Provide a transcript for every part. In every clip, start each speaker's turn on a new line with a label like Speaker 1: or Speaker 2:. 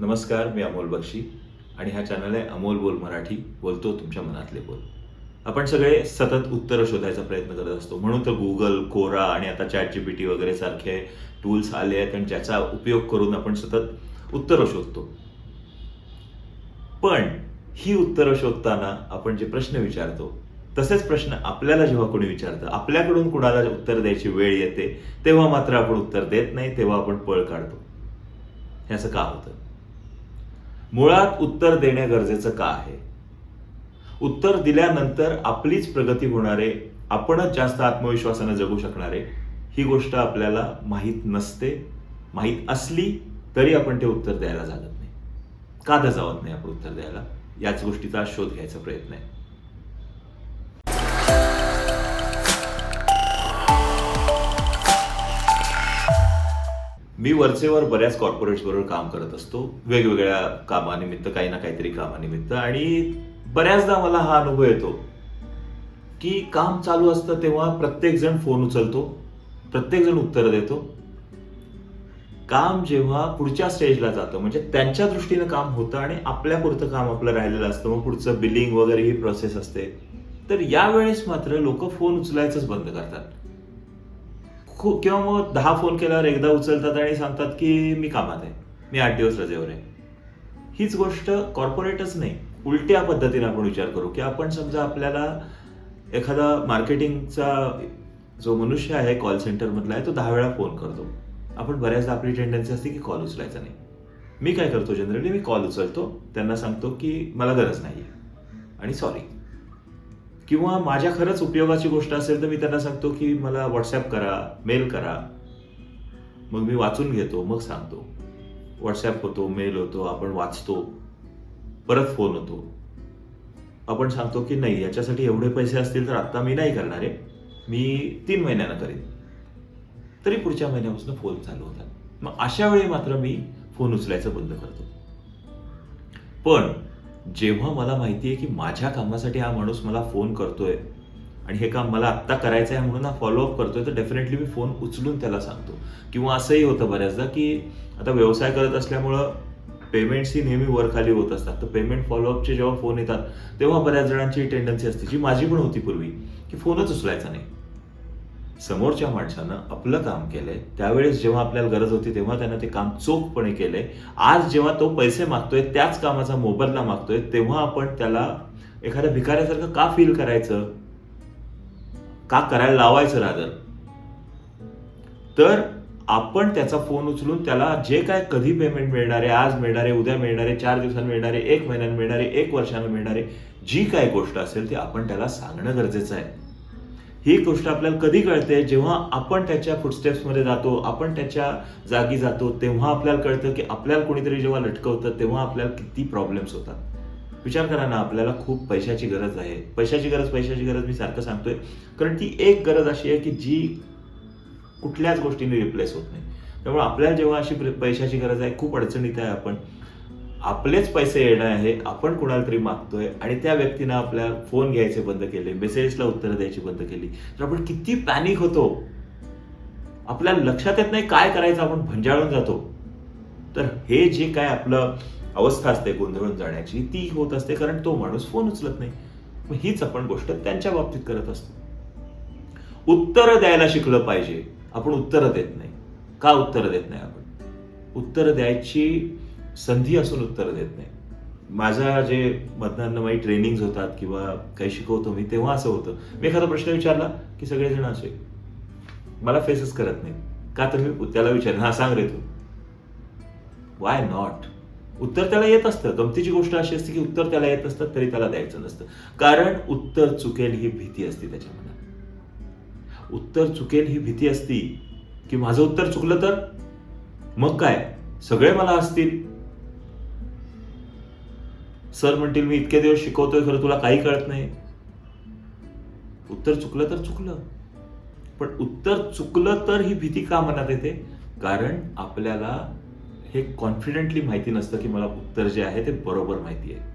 Speaker 1: नमस्कार मी अमोल बक्षी आणि हा चॅनल आहे अमोल बोल मराठी. बोलतो तुमच्या मनातले बोल. आपण सगळे सतत उत्तरं शोधायचा प्रयत्न करत असतो. म्हणून तर गुगल कोरा आणि आता चॅट जी पी टी वगैरे सारखे टूल्स आले आहेत आणि ज्याचा उपयोग करून आपण सतत उत्तरं शोधतो. पण ही उत्तरं शोधताना आपण जे प्रश्न विचारतो तसेच प्रश्न आपल्याला जेव्हा कोणी विचारतं आपल्याकडून कुणाला उत्तर द्यायची वेळ येते तेव्हा मात्र आपण उत्तर देत नाही तेव्हा आपण पळ काढतो. हे असं का होतं? मुळात उत्तर देणे गरजेचं का आहे? उत्तर दिल्यानंतर आपलीच प्रगती होणारे आपणच जास्त आत्मविश्वासाने जगू शकणारे ही गोष्ट आपल्याला माहीत नसते माहीत असली तरी आपण ते उत्तर द्यायला जागत नाही. का दजावत नाही आपण उत्तर द्यायला? याच गोष्टीचा शोध घ्यायचा प्रयत्न आहे. मी वरचेवर बऱ्याच कॉर्पोरेट्स बरोबर काम करत असतो. वेगवेगळ्या कामानिमित्त काही ना काहीतरी कामानिमित्त. आणि बऱ्याचदा मला हा अनुभव येतो की काम चालू असतं तेव्हा प्रत्येक जण फोन उचलतो प्रत्येक जण उत्तर देतो. काम जेव्हा पुढच्या स्टेजला जातं म्हणजे त्यांच्या दृष्टीनं काम होतं आणि आपल्यापुरतं काम आपलं राहिलेलं असतं मग पुढचं बिलिंग वगैरे ही प्रोसेस असते. तर यावेळेस मात्र लोक फोन उचलायचंच बंद करतात. खूप किंवा मग दहा फोन केल्यावर एकदा उचलतात आणि सांगतात की मी कामात आहे मी आठ दिवस रजेवर आहे. हीच गोष्ट कॉर्पोरेटच नाही. उलट्या पद्धतीने आपण विचार करू की आपण समजा आपल्याला एखादा मार्केटिंगचा जो मनुष्य आहे कॉल सेंटरमधला आहे तो दहा वेळा फोन करतो. आपण बऱ्याचदा आपली टेंडन्सी असते की कॉल उचलायचा नाही. मी काय करतो जनरली मी कॉल उचलतो त्यांना सांगतो की मला गरज नाही आहे आणि सॉरी किंवा माझ्या खरंच उपयोगाची गोष्ट असेल तर मी त्यांना सांगतो की मला व्हॉट्सॲप करा मेल करा. मग मी वाचून घेतो मग सांगतो. व्हॉट्सॲप होतो मेल होतो आपण वाचतो. परत फोन होतो. आपण सांगतो की नाही याच्यासाठी एवढे पैसे असतील तर आत्ता मी नाही करणार आहे. मी तीन महिन्यानं करेन. तरी पुढच्या महिन्यापासून फोन चालू होतात. मग अशा वेळी मात्र मी फोन उचलायचं बंद करतो. पण जेव्हा मला माहिती आहे की माझ्या कामासाठी हा माणूस मला फोन करतोय आणि हे काम मला आत्ता करायचं आहे म्हणून हा फॉलोअप करतोय तर डेफिनेटली मी फोन उचलून त्याला सांगतो. किंवा असंही होतं बऱ्याचदा की आता व्यवसाय करत असल्यामुळं पेमेंट्स ही नेहमी वर खाली होत असतात. तर पेमेंट फॉलोअपचे जेव्हा फोन येतात तेव्हा बऱ्याच जणांची टेंडन्सी असते जी माझी पण होती पूर्वी की फोनच उचलायचा नाही. समोरच्या माणसानं आपलं काम केलंय. त्यावेळेस जेव्हा आपल्याला गरज होती तेव्हा त्यानं ते काम चोखपणे केलंय. आज जेव्हा तो पैसे मागतोय त्याच कामाचा मोबदला मागतोय तेव्हा आपण त्याला एखाद्या भिकाऱ्यासारखं का फील करायचं? का करायला लावायचं रादर तर आपण त्याचा फोन उचलून त्याला जे काय कधी पेमेंट मिळणार आहे आज मिळणार आहे उद्या मिळणार आहे चार दिवसांनी मिळणार आहे एक महिन्यानं मिळणार आहे एक वर्षानं मिळणार आहे जी काय गोष्ट असेल ती आपण त्याला सांगणं गरजेचं आहे. ही गोष्ट आपल्याला कधी कळते? जेव्हा आपण त्याच्या फुटस्टेप्समध्ये जातो आपण त्याच्या जागी जातो तेव्हा आपल्याला कळतं की आपल्याला कोणीतरी जेव्हा लटकवतं तेव्हा आपल्याला किती प्रॉब्लेम्स होतात. विचार करा ना आपल्याला खूप पैशाची गरज आहे. पैशाची गरज पैशाची गरज मी सारखं सांगतोय. कारण ती एक गरज अशी आहे की जी कुठल्याच गोष्टीने रिप्लेस होत नाही. त्यामुळे आपल्याला जेव्हा अशी पैशाची गरज आहे खूप अडचणीत आहे आपण. आपलेच पैसे येणं आहे आपण कुणाला तरी मागतोय आणि त्या व्यक्तीनं आपल्या फोन घ्यायचे बंद केले मेसेजला उत्तरं द्यायची बंद केली. तर आपण किती पॅनिक होतो? आपल्या लक्षात येत नाही काय करायचं आपण भंजाळून जातो. तर हे जे काय आपलं अवस्था असते गोंधळून जाण्याची ती होत असते कारण तो माणूस फोन उचलत नाही. मग हीच आपण गोष्ट त्यांच्या बाबतीत करत असतो. उत्तरं द्यायला शिकलं पाहिजे आपण उत्तरं देत नाही. का उत्तरं देत नाही आपण? उत्तरं द्यायची संधी असून उत्तरं देत नाही. माझा जे मधनांना माझी ट्रेनिंग होतात किंवा काही शिकवतो मी तेव्हा असं होतं. मी एखादा प्रश्न विचारला की सगळेजण असे. मला फेसच करत नाही का तर मी त्याला विचार हा सांग रे तू. वाय नॉट उत्तर त्याला येत असतं. गमतीची गोष्ट अशी असते की उत्तर त्याला येत असतं तरी त्याला द्यायचं नसतं. कारण उत्तर चुकेल ही भीती असते त्याच्या मनात. उत्तर चुकेल ही भीती असती की माझं उत्तर चुकलं तर? मग काय? सगळे मला असतील. सर म्हणतील मी इतके दिवस शिकवतोय खरं तुला काही कळत नाही. उत्तर चुकलं तर चुकलं. पण उत्तर चुकलं तर ही भीती का मनात येते? कारण आपल्याला हे कॉन्फिडेंटली माहिती नसतं की मला उत्तर जे आहे ते बरोबर माहिती आहे.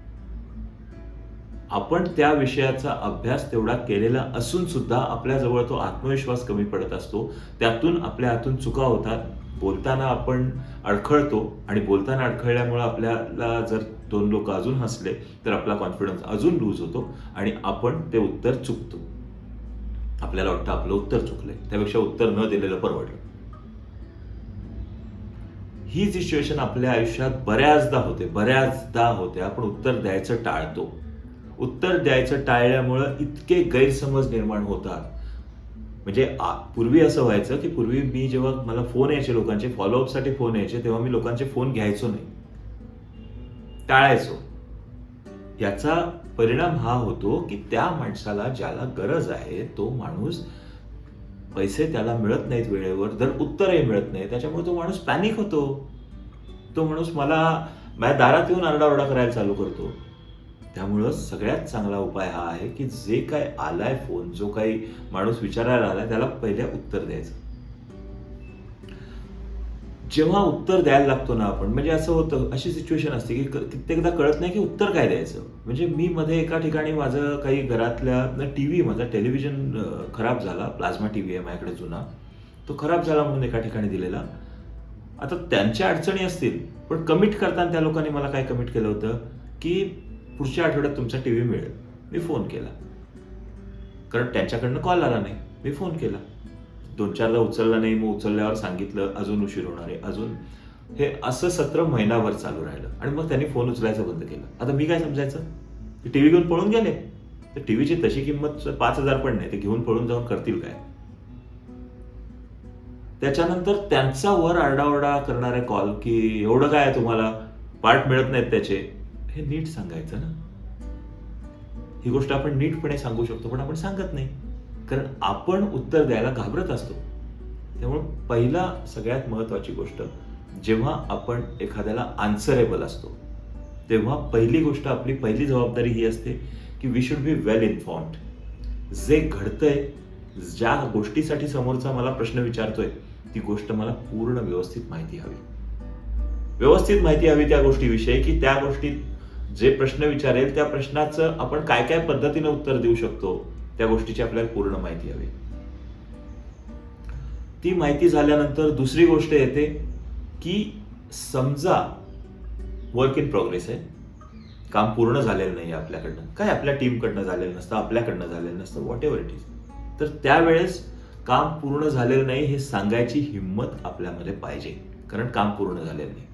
Speaker 1: आपण त्या विषयाचा अभ्यास तेवढा केलेला असून सुद्धा आपल्याजवळ तो आत्मविश्वास कमी पडत असतो. त्यातून आपल्या हातून चुका होतात. बोलताना आपण अडखळतो आणि बोलताना अडखळल्यामुळे आपल्याला जर दोन लोक अजून हसले तर आपला कॉन्फिडन्स अजून लूज होतो आणि आपण ते उत्तर चुकतो. आपल्याला वाटतं आपलं उत्तर चुकलंय. त्यापेक्षा उत्तर न दिलेलं परवडलं. ही सिच्युएशन आपल्या आयुष्यात बऱ्याचदा होते बऱ्याचदा होते. आपण उत्तर द्यायचं टाळतो. उत्तर द्यायचं टाळल्यामुळं इतके गैरसमज निर्माण होतात. म्हणजे पूर्वी असं व्हायचं की पूर्वी मी जेव्हा मला फोन यायचे लोकांचे फॉलोअपसाठी फोन यायचे तेव्हा मी लोकांचे फोन घ्यायचो नाही. टाळायचो. याचा परिणाम हा होतो की त्या माणसाला ज्याला गरज आहे तो माणूस पैसे त्याला मिळत नाहीत वेळेवर तर उत्तरही मिळत नाही त्याच्यामुळे तो माणूस पॅनिक होतो. तो माणूस मला माझ्या दारात येऊन आरडाओरडा करायला चालू करतो. त्यामुळं सगळ्यात चांगला उपाय हा आहे की जे काय आलाय फोन जो काही माणूस विचारायला आलाय त्याला पहिले उत्तर द्यायचं. जेव्हा उत्तर द्यायला लागतो ना आपण म्हणजे असं होतं अशी सिच्युएशन असते की कित्येकदा कळत नाही की उत्तर काय द्यायचं. म्हणजे मी मध्ये एका ठिकाणी माझं काही घरातल्या टी व्ही माझा टेलिव्हिजन खराब झाला प्लाझ्मा टी व्ही आहे माझ्याकडे जुना तो खराब झाला म्हणून एका ठिकाणी दिलेला. आता त्यांच्या अडचणी असतील पण कमिट करताना त्या लोकांनी मला काय कमिट केलं होतं की पुढच्या आठवड्यात तुमचा टी व्ही मिळेल. मी फोन केला. कारण त्यांच्याकडनं कॉल आला नाही. मी फोन केला. दोन चारदा उचलला नाही मग उचलल्यावर सांगितलं अजून उशीर होणार आहे अजून. हे असं सत्र महिनाभर चालू राहिलं. आणि मग त्यांनी फोन उचलायचं बंद केलं. आता मी काय समजायचं? टी व्ही घेऊन पळून गेले. तर टीव्हीची तशी किंमत पाच हजार पण नाही. ते घेऊन पळून जाऊन करतील काय? त्याच्यानंतर त्यांचा वर आरडाओरडा करणारे कॉल की एवढं काय तुम्हाला? पार्ट मिळत नाहीत त्याचे. हे नीट सांगायचं ना? ही गोष्ट आपण नीटपणे सांगू शकतो पण आपण सांगत नाही. कारण आपण उत्तर द्यायला घाबरत असतो. त्यामुळे पहिला सगळ्यात महत्वाची गोष्ट जेव्हा आपण एखाद्याला आन्सरेबल असतो तेव्हा पहिली गोष्ट आपली पहिली जबाबदारी ही असते की we should be well informed जे घडतंय ज्या गोष्टीसाठी समोरचा मला प्रश्न विचारतोय ती गोष्ट मला पूर्ण व्यवस्थित माहिती हवी. व्यवस्थित माहिती हवी त्या गोष्टीविषयी की त्या गोष्टीत जे प्रश्न विचारेल त्या प्रश्नाचं आपण काय काय पद्धतीने उत्तर देऊ शकतो त्या गोष्टीची आपल्याला पूर्ण माहिती हवी. ती माहिती झाल्यानंतर दुसरी गोष्ट येते की समजा वर्क इन प्रोग्रेस आहे. काम पूर्ण झालेलं नाही आहे आपल्याकडनं. काय आपल्या टीमकडनं झालेलं नसतं आपल्याकडनं झालेलं नसतं व्हॉट एव्हर इट इज तर त्यावेळेस काम पूर्ण झालेलं नाही हे सांगायची हिंमत आपल्यामध्ये पाहिजे. कारण काम पूर्ण झालेलं नाही.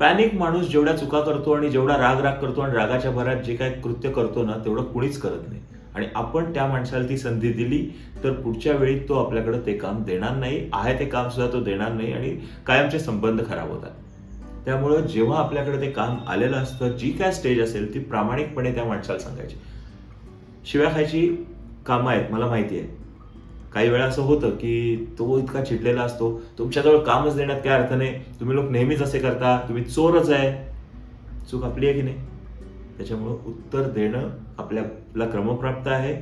Speaker 1: पॅनिक माणूस जेवढ्या चुका करतो आणि जेवढा राग राग करतो आणि रागाच्या भरात जे काही कृत्य करतो ना तेवढं कुणीच करत नाही. आणि आपण त्या माणसाला ती संधी दिली तर पुढच्या वेळी तो आपल्याकडे ते काम देणार नाही आहे ते काम सुद्धा तो देणार नाही आणि कायमचे संबंध खराब होतात. त्यामुळं जेव्हा आपल्याकडे ते काम आलेलं असतं जी काय स्टेज असेल ती प्रामाणिकपणे त्या माणसाला सांगायची. शिव्या खायची कामं आहेत मला माहिती आहे. काही वेळा असं होतं की तो इतका चिडलेला असतो तुमच्याजवळ कामच देण्यात काय अर्थ नाही तुम्ही लोक नेहमीच असे करता तुम्ही चोरच आहे. चूक आपली आहे की नाही? त्याच्यामुळं उत्तर देणं आपल्याला क्रमप्राप्त आहे.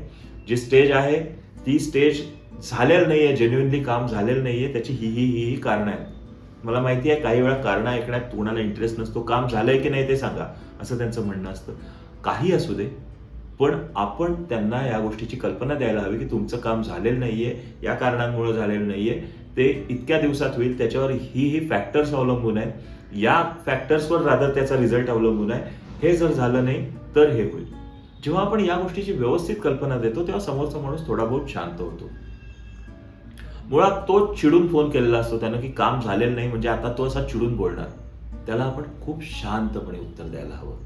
Speaker 1: जी स्टेज आहे ती स्टेज झालेलं नाहीये जेन्युनली काम झालेलं नाहीये त्याची ही ही ही ही कारणं आहेत. मला माहिती आहे काही वेळा कारणं ऐकण्यात कोणाला इंटरेस्ट नसतो काम झालंय की नाही ते सांगा असं त्यांचं म्हणणं असतं. काही असू दे पण आपण त्यांना या गोष्टीची कल्पना द्यायला हवी की तुमचं काम झालेलं नाहीये या कारणांमुळे झालेलं नाहीये. ते इतक्या दिवसात होईल त्याच्यावर ही ही फॅक्टर्स अवलंबून आहे या फॅक्टर्सवर रादर त्याचा रिझल्ट अवलंबून आहे. हे जर झालं नाही तर हे होईल. जेव्हा आपण या गोष्टीची व्यवस्थित कल्पना देतो तेव्हा समोरचा माणूस थोडा बहुत शांत होतो. मुळात तो चिडून फोन केलेला असतो त्यानं की काम झालेलं नाही म्हणजे आता तो असा चिडून बोलणार. त्याला आपण खूप शांतपणे उत्तर द्यायला हवं.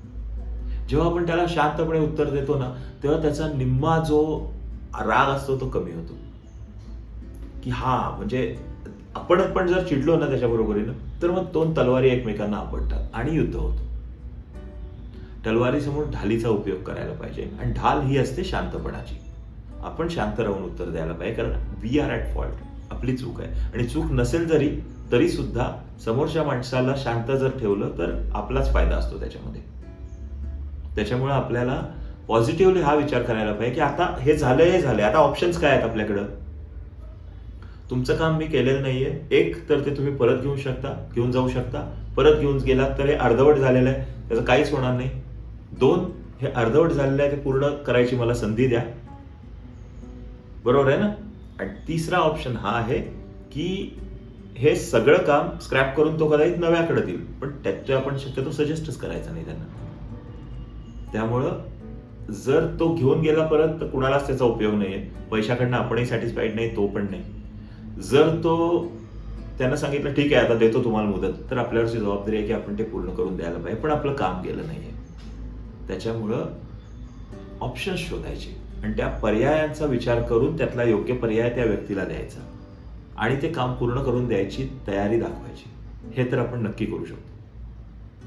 Speaker 1: जेव्हा आपण त्याला शांतपणे उत्तर देतो ना तेव्हा त्याचा निम्मा जो राग असतो तो कमी होतो. की हा म्हणजे आपण पण जर चिडलो ना त्याच्याबरोबरीनं तर मग दोन तलवारी एकमेकांना आपटतात आणि युद्ध होतं. तलवारीसमोर ढालीचा उपयोग करायला पाहिजे. आणि ढाल ही असते शांतपणाची. आपण शांत राहून उत्तर द्यायला पाहिजे कारण वी आर ॲट फॉल्ट आपली चूक आहे. आणि चूक नसेल जरी तरी सुद्धा समोरच्या माणसाला शांत जर ठेवलं तर आपलाच फायदा असतो त्याच्यामध्ये. त्याच्यामुळे आपल्याला पॉझिटिव्हली हा विचार करायला पाहिजे की आता हे झालं हे झालंय आता ऑप्शन्स काय आहेत आपल्याकडं? तुमचं काम मी केलेलं नाहीये. एक तर ते तुम्ही परत घेऊ शकता घेऊन जाऊ शकता. परत घेऊन गेलात तर हे अर्धवट झालेलं आहे. त्याचं काहीच होणार नाही. दोन हे अर्धवट झालेलं आहे ते पूर्ण करायची मला संधी द्या. बरोबर आहे ना? आणि तिसरा ऑप्शन हा आहे की हे सगळं काम स्क्रॅप करून तो कदाचित नव्याकडे देईल. पण त्याच्या आपण शक्यतो सजेस्टच करायचा नाही त्यांना. त्यामुळं जर तो घेऊन गेला परत तर कुणालाच त्याचा उपयोग नाहीये. पैशाकडनं आपणही सॅटिस्फाईड नाही तो पण नाही. जर तो त्यांना सांगितलं ठीक आहे आता देतो तुम्हाला मुदत. तर आपल्यावरची जबाबदारी आहे की आपण ते पूर्ण करून द्यायला पाहिजे. पण आपलं काम गेलं नाहीये. त्याच्यामुळं ऑप्शन्स शोधायचे. आणि त्या पर्यायांचा विचार करून त्यातला योग्य पर्याय त्या व्यक्तीला द्यायचा. आणि ते काम पूर्ण करून द्यायची तयारी दाखवायची. हे तर आपण नक्की करू शकतो.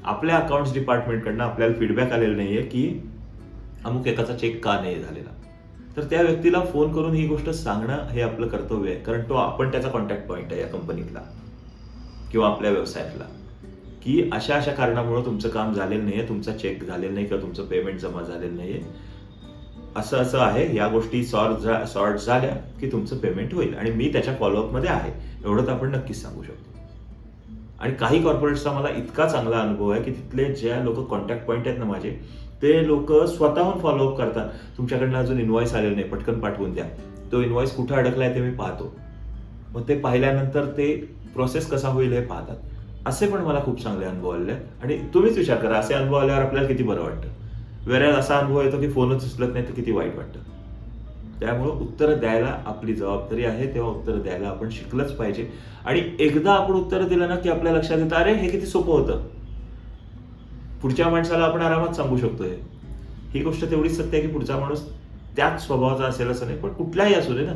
Speaker 1: आपल्या अकाउंट्स डिपार्टमेंटकडनं आपल्याला फीडबॅक आलेला नाहीये की अमुक एकाचा चेक का नाही झालेला. तर त्या व्यक्तीला फोन करून ही गोष्ट सांगणं हे आपलं कर्तव्य आहे. कारण तो आपण त्याचा कॉन्टॅक्ट पॉईंट आहे या कंपनीतला किंवा आपल्या व्यवसायातला की अशा अशा कारणामुळे तुमचं काम झालेलं नाहीये तुमचा चेक झालेला नाही किंवा तुमचं पेमेंट जमा झालेलं नाहीये. असं असं आहे या गोष्टी सॉर्ट सॉर्ट झाल्या की तुमचं पेमेंट होईल. आणि मी त्याच्या फॉलोअपमध्ये आहे. एवढं तर आपण नक्कीच सांगू शकतो. आणि काही कॉर्पोरेट्सचा मला इतका चांगला अनुभव आहे की तिथले ज्या लोक कॉन्टॅक्ट पॉईंट आहेत ना माझे ते लोक स्वतःहून फॉलोअप करतात. तुमच्याकडनं अजून इन्व्हॉइस आलेलं नाही पटकन पाठवून द्या. तो इन्व्हॉइस कुठं अडकलाय ते मी पाहतो. मग ते पाहिल्यानंतर ते प्रोसेस कसा होईल हे पाहतात. असे पण मला खूप चांगले अनुभव आलेले आहेत. आणि तुम्हीच विचार करा असे अनुभव आल्यावर आपल्याला किती बरं वाटतं? वेळेला असा अनुभव येतो की फोनच उचलत नाही तर किती वाईट वाटतं? त्यामुळं उत्तरं द्यायला आपली जबाबदारी आहे तेव्हा उत्तरं द्यायला आपण शिकलंच पाहिजे. आणि एकदा आपण उत्तरं दिलं ना की आपल्या लक्षात येतं अरे हे किती सोपं होतं. पुढच्या माणसाला आपण आरामात सांगू शकतो हे. ही गोष्ट तेवढीच सत्य आहे की पुढचा माणूस त्याच स्वभावाचा असेल असं नाही पण कुठलाही असू दे ना.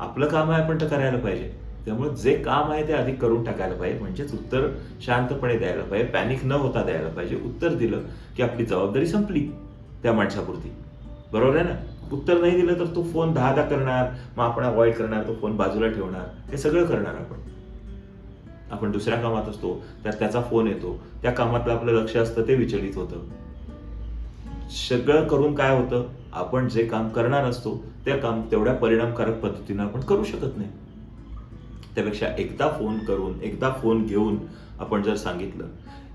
Speaker 1: आपलं काम आहे आपण तर करायला पाहिजे. त्यामुळे जे काम आहे ते अधिक करून टाकायला पाहिजे. म्हणजेच उत्तर शांतपणे द्यायला पाहिजे. पॅनिक न होता द्यायला पाहिजे. उत्तर दिलं की आपली जबाबदारी संपली त्या माणसापुरती. बरोबर आहे ना? उत्तर नाही दिलं तर तो फोन दहा दहा करणार मग आपण अवॉइड करणार तो फोन बाजूला ठेवणार. हे सगळं करणार आपण. आपण दुसऱ्या कामात असतो त्यात त्याचा फोन येतो. त्या कामातलं आपलं लक्ष असतं ते विचलित होतं. सगळं करून काय होतं? आपण जे काम करणार असतो ते काम तेवढ्या परिणामकारक पद्धतीनं आपण करू शकत नाही. त्यापेक्षा एकदा फोन करून एकदा फोन घेऊन आपण जर सांगितलं.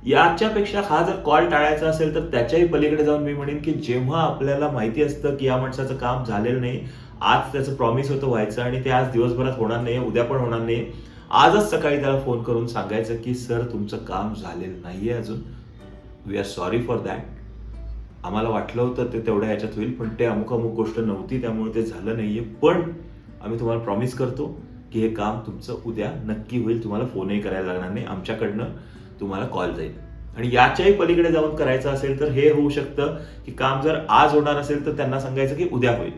Speaker 1: याच्यापेक्षा हा जर कॉल टाळायचा असेल तर त्याच्याही पलीकडे जाऊन मी म्हणेन की जेव्हा आपल्याला माहिती असतं की या माणसाचं काम झालेलं नाही आज त्याचं प्रॉमिस होतं व्हायचं आणि ते आज दिवसभरात होणार नाही उद्या पण होणार नाही आजच सकाळी त्याला फोन करून सांगायचं की सर तुमचं काम झालेलं नाहीये अजून. We are sorry for that आम्हाला वाटलं होतं ते तेवढ्या ह्याच्यात होईल पण ते अमुक अमुक गोष्ट नव्हती त्यामुळे ते झालं नाहीये. पण आम्ही तुम्हाला प्रॉमिस करतो की हे काम तुमचं उद्या नक्की होईल तुम्हाला फोनही करायला लागणार नाही आमच्याकडनं तुम्हाला कॉल जाईल. आणि याच्याही पलीकडे जाऊन करायचं असेल तर हे होऊ शकतं की काम जर आज होणार असेल तर त्यांना सांगायचं की उद्या होईल.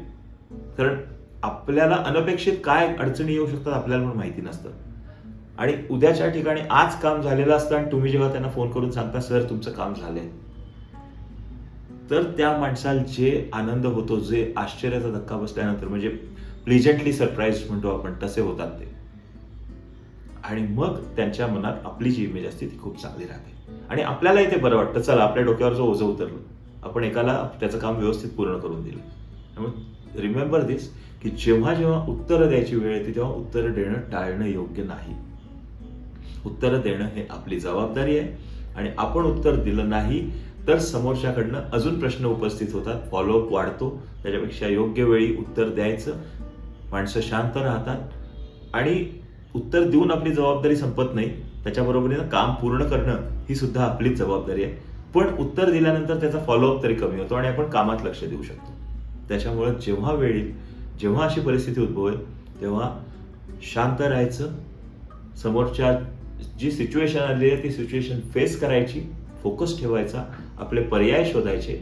Speaker 1: कारण आपल्याला अनपेक्षित काय अडचणी येऊ शकतात आपल्याला पण माहिती नसतं. आणि उद्याच्या ठिकाणी आज काम झालेलं असतं आणि तुम्ही जेव्हा त्यांना फोन करून सांगता सर तुमचं काम झालंय. तर त्या माणसाला जे आनंद होतो जे आश्चर्याचा धक्का बसल्यानंतर म्हणजे प्लेजंटली सरप्राईज म्हणतो आपण तसे होतात ते. आणि मग त्यांच्या मनात आपली जी इमेज असते ती खूप चांगली राहते. आणि आपल्यालाही ते बरं वाटतं. चला आपल्या डोक्यावर जो ओझं उतरलं आपण एकाला त्याचं काम व्यवस्थित पूर्ण करून दिलं. त्यामुळे रिमेंबर दिस की जेव्हा जेव्हा उत्तरं द्यायची वेळ येते तेव्हा उत्तरं देणं टाळणं योग्य नाही. उत्तरं देणं हे आपली जबाबदारी आहे. आणि आपण उत्तर दिलं नाही तर समोरच्याकडनं अजून प्रश्न उपस्थित होतात. फॉलोअप वाढतो. त्याच्यापेक्षा योग्य वेळी उत्तर द्यायचं माणसं शांत राहतात आणि उत्तर देऊन आपली जबाबदारी संपत नाही. त्याच्याबरोबरीनं काम पूर्ण करणं ही सुद्धा आपलीच जबाबदारी आहे. पण उत्तर दिल्यानंतर त्याचा फॉलोअप तरी कमी होतो आणि आपण कामात लक्ष देऊ शकतो. त्याच्यामुळे जेव्हा वेळ येईल जेव्हा अशी परिस्थिती उद्भवेल तेव्हा शांत राहायचं समोरच्या जी सिच्युएशन आली आहे ती सिच्युएशन फेस करायची फोकस ठेवायचा आपले पर्याय शोधायचे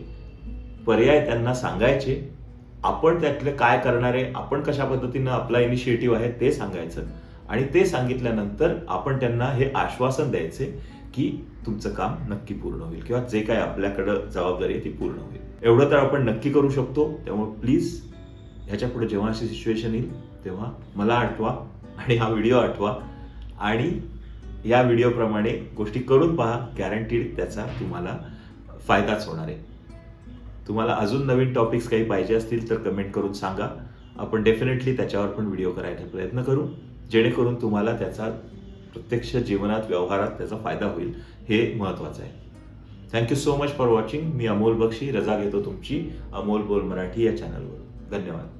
Speaker 1: पर्याय त्यांना सांगायचे आपण त्यातलं काय करणार आहे आपण कशा पद्धतीनं आपला इनिशिएटिव्ह आहे ते सांगायचं. आणि ते सांगितल्यानंतर आपण त्यांना हे आश्वासन द्यायचे की तुमचं काम नक्की पूर्ण होईल किंवा जे काय आपल्याकडं जबाबदारी आहे ती पूर्ण होईल. एवढं तर आपण नक्की करू शकतो. त्यामुळे प्लीज ह्याच्या पुढे जेव्हा अशी सिच्युएशन येईल तेव्हा मला आठवा आणि हा व्हिडिओ आठवा. आणि या व्हिडिओप्रमाणे गोष्टी करून पहा. गॅरंटीड त्याचा तुम्हाला फायदाच होणार आहे. तुम्हाला अजून नवीन टॉपिक्स काही पाहिजे असतील तर कमेंट करून सांगा. आपण डेफिनेटली त्याच्यावर पण व्हिडिओ करायचा प्रयत्न करू. जेणेकरून तुम्हाला त्याचा प्रत्यक्ष जीवनात व्यवहारात त्याचा फायदा होईल. हे महत्त्वाचं आहे. Thank you so much for watching मी अमोल बक्षी. रजा घेतो तुमची. अमोल बोल मराठी या चॅनलवर धन्यवाद.